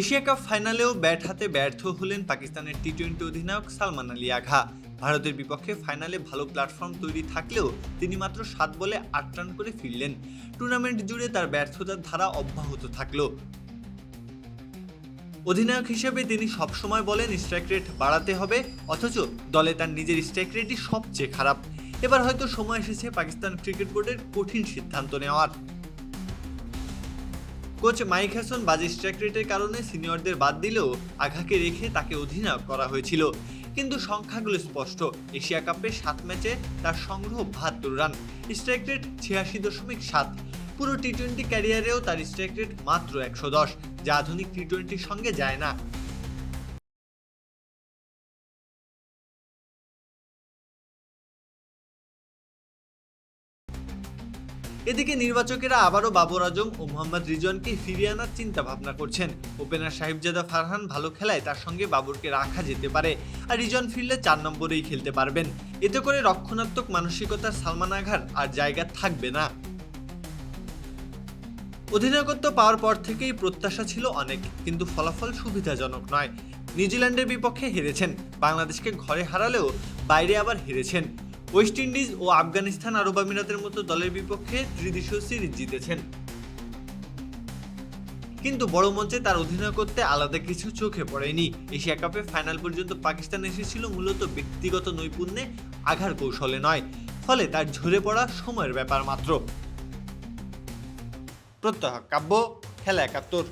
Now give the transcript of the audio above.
Asia cup ফাইনালেও bat হাতে ব্যর্থ হলেন পাকিস্তানের টি টোয়েন্টি অধিনায়ক সালমান আলী আঘা। ভারতের বিপক্ষে ফাইনালে ভালো প্ল্যাটফর্ম তৈরি থাকলেও তিনি মাত্র সাত বলে আট রান করে ফিরলেন। টুর্নামেন্ট জুড়ে তার ব্যর্থতার ধারা অব্যাহত থাকল। অধিনায়ক হিসেবে তিনি সবসময় বলেন, স্ট্রাইক রেট বাড়াতে হবে, অথচ দলে তার নিজের স্ট্রাইক রেটই সবচেয়ে খারাপ। এবার হয়তো সময় এসেছে পাকিস্তান ক্রিকেট বোর্ডের কঠিন সিদ্ধান্ত নেওয়ার। কোচ মাইক হ্যাসন বাজে স্ট্রাইক কারণে সিনিয়রদের বাদ দিলেও আঘাকে রেখে তাকে অধিনায়ক করা হয়েছিল। কিন্তু সংখ্যাগুলো স্পষ্ট। এশিয়া কাপে সাত ম্যাচে তার সংগ্রহ বাহাত্তর রান। স্ট্রাইক রেট ছিয়াশি দশমিক সাত। পুরো টি টোয়েন্টি ক্যারিয়ারেও তার স্ট্রাইক রেট মাত্র একশো দশ। যা আধুনিক টি টোয়েন্টির সঙ্গে যায় না। এদিকে নির্বাচকেরা আবারও বাবর আজম ও মোহাম্মদ রিজওয়ানকে ফিরিয়ে আনার চিন্তা ভাবনা করছেন। ওপেনার সাহিবজাদা ফারহান ভালো খেলায় তার সঙ্গে বাবরকে রাখা যেতে পারে আর রিজওয়ান ফিরলে চার নম্বরেই খেলতে পারবেন। এতে করে রক্ষণাত্মক মানসিকতার সালমান আঘার আর জায়গা থাকবে না। অধিনায়কত্ব পাওয়ার পর থেকেই প্রত্যাশা ছিল অনেক, কিন্তু ফলাফল সুবিধাজনক নয়। নিউজিল্যান্ডের বিপক্ষে হেরেছেন। বাংলাদেশকে ঘরে হারালেও বাইরে আবার হেরেছেন। ওয়েস্ট ইন্ডিজ ও আফগানিস্তান আরব আমিরাতের মতো দলের বিপক্ষে ত্রিদেশীয় সিরিজ জিতেছেন। কিন্তু বড় মঞ্চে তার অধিনায়কত্বে আলাদা কিছু চোখে পড়েনি। এশিয়া কাপে ফাইনাল পর্যন্ত পাকিস্তান এসেছিল মূলত ব্যক্তিগত নৈপুণ্যে, আঘার কৌশলে নয়, ফলে তার ঝরে পড়া সময়ের ব্যাপার মাত্র। প্রত্যহ কাব্য, খেলা একাত্তর।